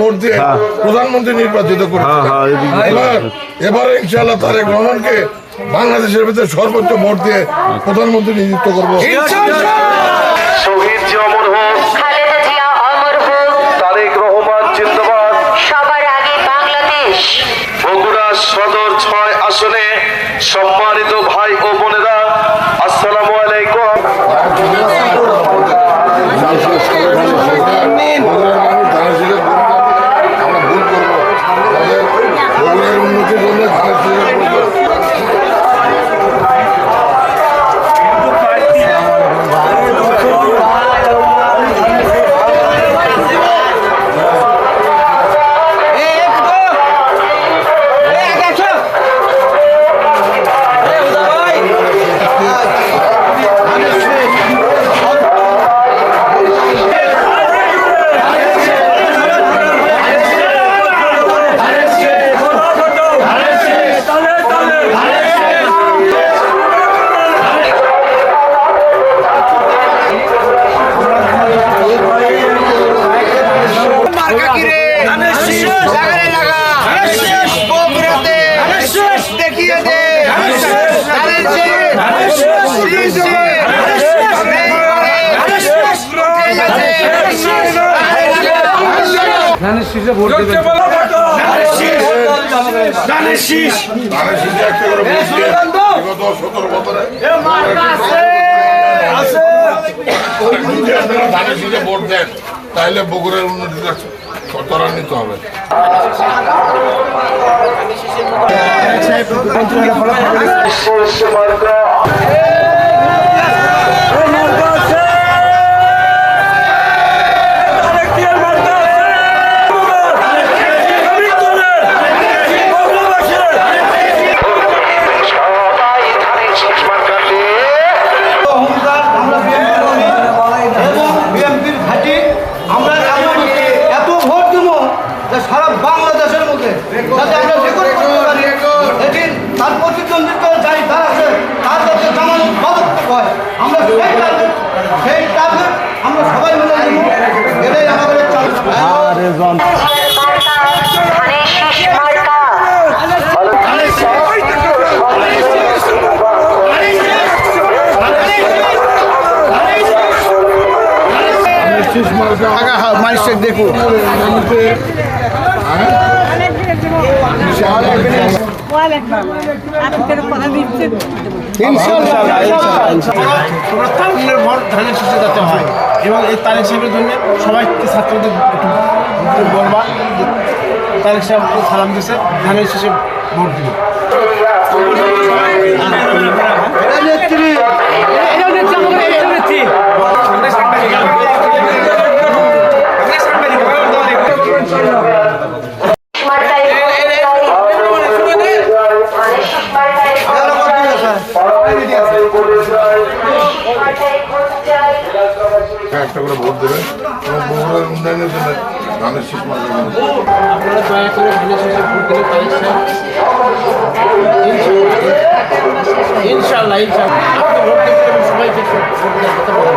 Vote দিয়ে প্রধানমন্ত্রী নির্বাচিত হ্যাঁ হ্যাঁ এবার ইনশাআল্লাহ তারেক রহমানকে বাংলাদেশের ভিতরে সর্বোচ্চ ভোট দিয়ে প্রধানমন্ত্রী নিযুক্ত করব। শহীদ জি অমর হোক খালেদা জিয়া অমর হোক তারেক রহমান জিন্দাবাদ। সবার আগে বাংলাদেশ। বগুড়া সদর ছয় আসনে সম্মানিত ভাই ও ধানের শীষে একটা করে ভোট দিয়ে বিগত সতেরো বছরে ধানের শীষে ভোট দেন। তাহলে বগুড়ার উন্নতিটা ত্বরান্বিত হবে ধানের শীষে যাতে হয়। এবং এই তারেক সাহেবের জন্য সবাই ছাত্রদের একটু বলবা যে তারেক সাহেব সালাম দিছে ধানের শীষে ভোট দিবে মার্কায় ভোট চাই ধানের শীষ মার্কায় ভোট চাই মার্কায় ভোট চাই একটা করে ভোট দেবেন এবং বগুড়ার উন্নয়নের জন্য ধানের শীষ আপনারা দয়া করে ধানের শীষে ভোট দিলে ইনশাল্লাহ ইনশাল্লাহ আপনি ভোট দেবেন সবাইকে ভোট দেওয়ার কথা বলেন।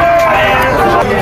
সেই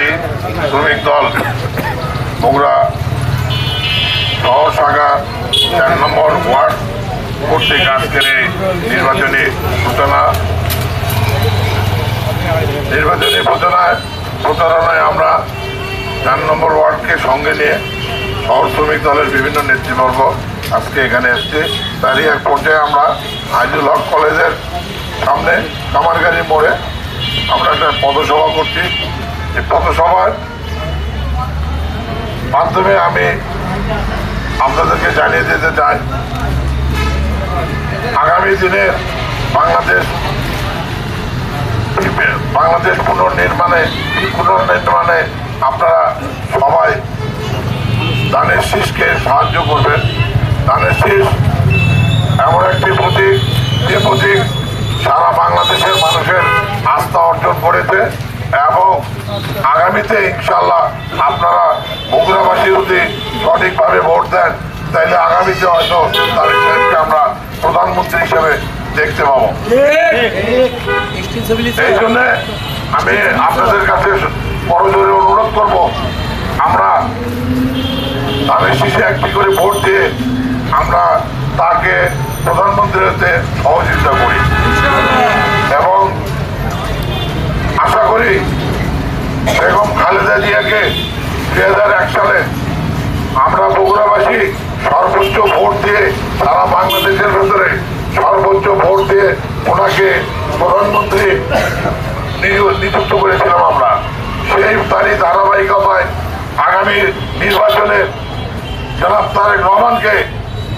জাতীয়তাবাদী শ্রমিক দল, বগুড়া শহর শাখা চার নম্বর ওয়ার্ড কর্তৃক আজকের এই নির্বাচনী সূচনা নির্বাচনী সূচনায় প্রচারণায় আমরা চার নম্বর ওয়ার্ডকে সঙ্গে নিয়ে শহর শ্রমিক দলের বিভিন্ন নেতৃবর্গ আজকে এখানে এসছে। তারই এক পর্যায়ে আমরা আইজুল হক কলেজের সামনে কামারগাড়ি মোড়ে আমরা একটা পদসভা করছি। এই পথসভার মাধ্যমে আমি আপনাদেরকে জানিয়ে দিতে চাই। আগামী দিনে বাংলাদেশ বাংলাদেশ পুনর্নির্মাণে পুনর্নির্মাণে আপনারা সবাই দানের শীষকে সাহায্য করবেন। দানের শীষ এমন একটি প্রতীক, যে প্রতীক সারা বাংলাদেশের মানুষের আস্থা অর্জন করেছে। এবং আগামীতে ইনশাল্লাহ আপনারা বগুড়াবাসী যদি সঠিকভাবে ভোট দেন, তাইলে আগামীতে হয়তো তারেক সাহেবকে আমরা প্রধানমন্ত্রী হিসেবে দেখতে পাবো। এই জন্য আমি আপনাদের কাছে বড়জোরে অনুরোধ করব, আমরা তাদের শীষে একটি করে ভোট দিয়ে আমরা তাকে প্রধানমন্ত্রী হতে সহযোগিতা করি। এবং আশা করি বেগম খালেদা জিয়াকে দুই হাজার এক সালে আমরা বগুড়াবাসী সর্বোচ্চ ভোট দিয়ে সারা বাংলাদেশের ভেতরে সর্বোচ্চ ভোট দিয়ে ওনাকে প্রধানমন্ত্রী নিযু- নিযুক্ত করেছিলাম আমরা। সেই তারই ধারাবাহিকতায় আগামী নির্বাচনে জনাব তারেক রহমানকে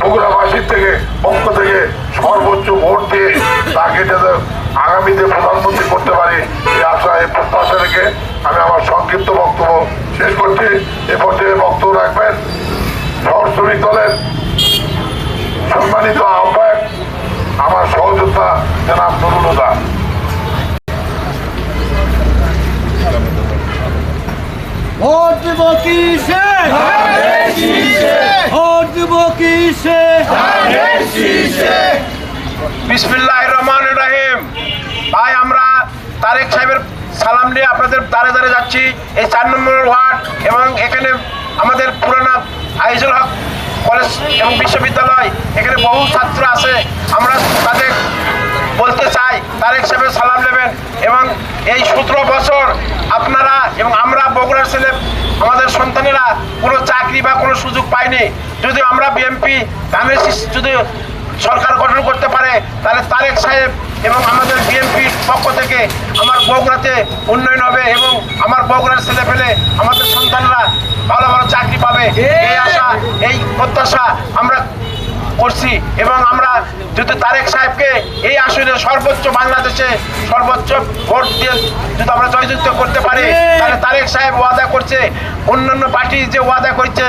বগুড়াবাসীর থেকে পক্ষ থেকে সর্বোচ্চ ভোট দিয়ে তাকে যাতে আগামীতে প্রধানমন্ত্রী করতে পারি এই আশা এই প্রত্যাশা রেখে আমি আমার সংক্ষিপ্ত বক্তব্য শেষ করছি। এ পর্যায়ে বক্তব্য রাখবেন শহর শ্রমিক দলের সম্মানিত আহ্বায়ক আমার সহযোদ্ধা জনাব নুরুল হুদা ভোট দিব কিসে? ভোট দিব কিসে? বিসমিল্লাহ রহমান রহিম। ভাই, আমরা তারেক সাহেবের সালাম নিয়ে আপনাদের দাঁড়ে দাঁড়ে যাচ্ছি। এই চার নম্বর ওয়ার্ড এবং এখানে আমাদের পুরানা আইজুল হক কলেজ এবং বিশ্ববিদ্যালয়, এখানে বহু ছাত্র আছে। আমরা তাদের বলতে চাই, তারেক সাহেবের সালাম নেবেন এবং এই সতেরো বছর আপনারা এবং আমরা বগুড়ার ছেলে, আমাদের সন্তানেরা কোনো চাকরি বা কোনো সুযোগ পায়নি যদি আমরা বিএমপি, ধানের যদি সরকার গঠন করতে পারে, তাহলে তারেক সাহেব এবং আমাদের বিএনপির পক্ষ থেকে আমার বগুড়াতে উন্নয়ন হবে এবং আমার বগুড়ার ছেলে পেলে আমাদের সন্তানরা ভালো ভালো চাকরি পাবে। এই আশা, এই প্রত্যাশা আমরা করছি এবং আমরা যদি তারেক সাহেবকে এই আসনে সর্বোচ্চ বাংলাদেশে সর্বোচ্চ ভোট দিয়ে যদি আমরা জয়যুক্ত করতে পারি, তাহলে তারেক সাহেব ওয়াদা করছে, অন্যান্য পার্টি যে ওয়াদা করছে,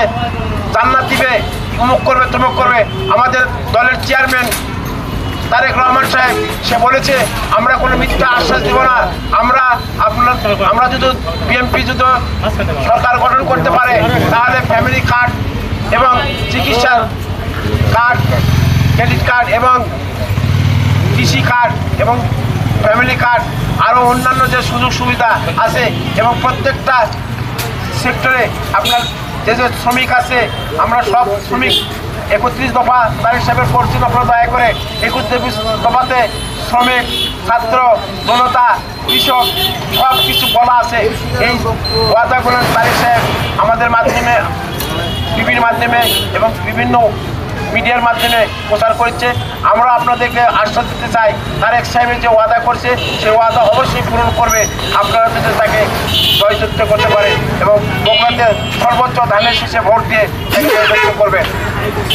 জান্নাত দিবে। অমুক করবে, তমুক করবে। আমাদের দলের চেয়ারম্যান তারেক রহমান সাহেব, সে বলেছে, আমরা কোনো মিথ্যা আশ্বাস দিব না। আমরা আপনার, আমরা যদি বিএমপি যদি সরকার গঠন করতে পারে, তাহলে ফ্যামিলি কার্ড এবং চিকিৎসার কার্ড ক্রেডিট কার্ড এবং কৃষি কার্ড এবং ফ্যামিলি কার্ড আরও অন্যান্য যে সুযোগ সুবিধা আছে এবং প্রত্যেকটা সেক্টরে আপনার যে যে শ্রমিক আছে, আমরা সব শ্রমিক একত্রিশ দফা তার হিসাবে করছেন আপনারা দয়া করে একত্রিশ দফাতে শ্রমিক, ছাত্র, জনতা, কৃষক, সব কিছু বলা আছে। এই ওয়াদাগুলো তারিখ সাহেব আমাদের মাধ্যমে, টিভির মাধ্যমে এবং বিভিন্ন মিডিয়ার মাধ্যমে প্রচার করছে। আমরা আপনাদেরকে আশ্বাস দিতে চাই তার তারেক সাহেবের যে ওয়াদা করছে, সে ওয়াদা অবশ্যই পূরণ করবে। আপনারা যাতে তাকে জয়যুক্ত করতে পারে এবং বগুড়াতে সর্বোচ্চ ধানের শেষে ভোট দিয়ে করবেন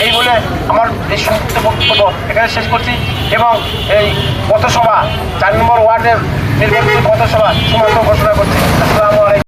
এই বলে আমার এই সংক্ষিপ্ত বক্তব্য এখানে শেষ করছি এবং এই পথসভা, চার নম্বর ওয়ার্ডের নির্বাচিত পথসভা সীমান্ত ঘোষণা করছি। আসসালামু আলাইকুম।